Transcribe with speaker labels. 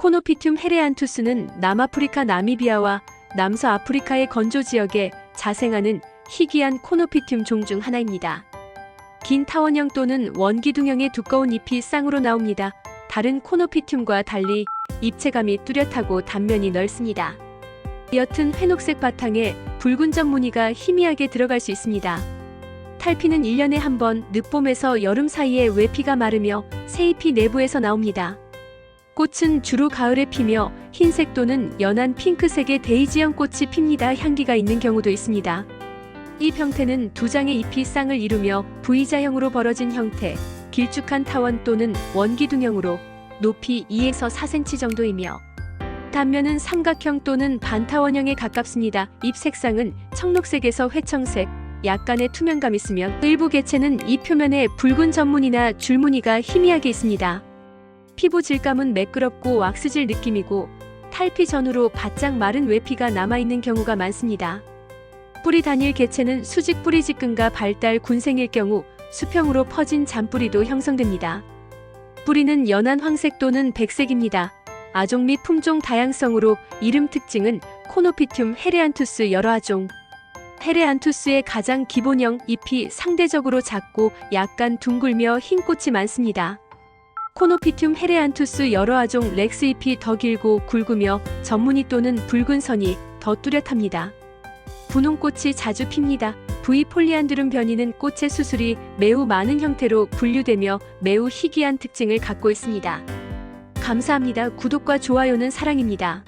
Speaker 1: 코노피튬 헤레안투스는 남아프리카 나미비아와 남서아프리카의 건조 지역에 자생하는 희귀한 코노피튬 종 중 하나입니다. 긴 타원형 또는 원기둥형의 두꺼운 잎이 쌍으로 나옵니다. 다른 코노피튬과 달리 입체감이 뚜렷하고 단면이 넓습니다. 옅은 회녹색 바탕에 붉은 점 무늬가 희미하게 들어갈 수 있습니다. 탈피는 1년에 한 번 늦봄에서 여름 사이에 외피가 마르며 새잎이 내부에서 나옵니다. 꽃은 주로 가을에 피며 흰색 또는 연한 핑크색의 데이지형 꽃이 핍니다. 향기가 있는 경우도 있습니다. 이 형태는 두 장의 잎이 쌍을 이루며 V자형으로 벌어진 형태, 길쭉한 타원 또는 원기둥형으로 높이 2에서 4cm 정도이며 단면은 삼각형 또는 반타원형에 가깝습니다. 잎 색상은 청록색에서 회청색, 약간의 투명감 있으면 일부 개체는 잎 표면에 붉은 점무늬나 줄무늬가 희미하게 있습니다. 피부 질감은 매끄럽고 왁스질 느낌이고 탈피 전후로 바짝 마른 외피가 남아있는 경우가 많습니다. 뿌리 단일 개체는 수직 뿌리 직근과 발달 군생일 경우 수평으로 퍼진 잔뿌리도 형성됩니다. 뿌리는 연한 황색 또는 백색입니다. 아종 및 품종 다양성으로 이름 특징은 코노피튬 헤레안투스 여러 아종. 헤레안투스의 가장 기본형 잎이 상대적으로 작고 약간 둥글며 흰 꽃이 많습니다. 코노피튬 헤레안투스 여러 아종 렉스 잎이 더 길고 굵으며 전무늬 또는 붉은 선이 더 뚜렷합니다. 분홍꽃이 자주 핍니다. V 폴리안드룸 변이는 꽃의 수술이 매우 많은 형태로 분류되며 매우 희귀한 특징을 갖고 있습니다. 감사합니다. 구독과 좋아요는 사랑입니다.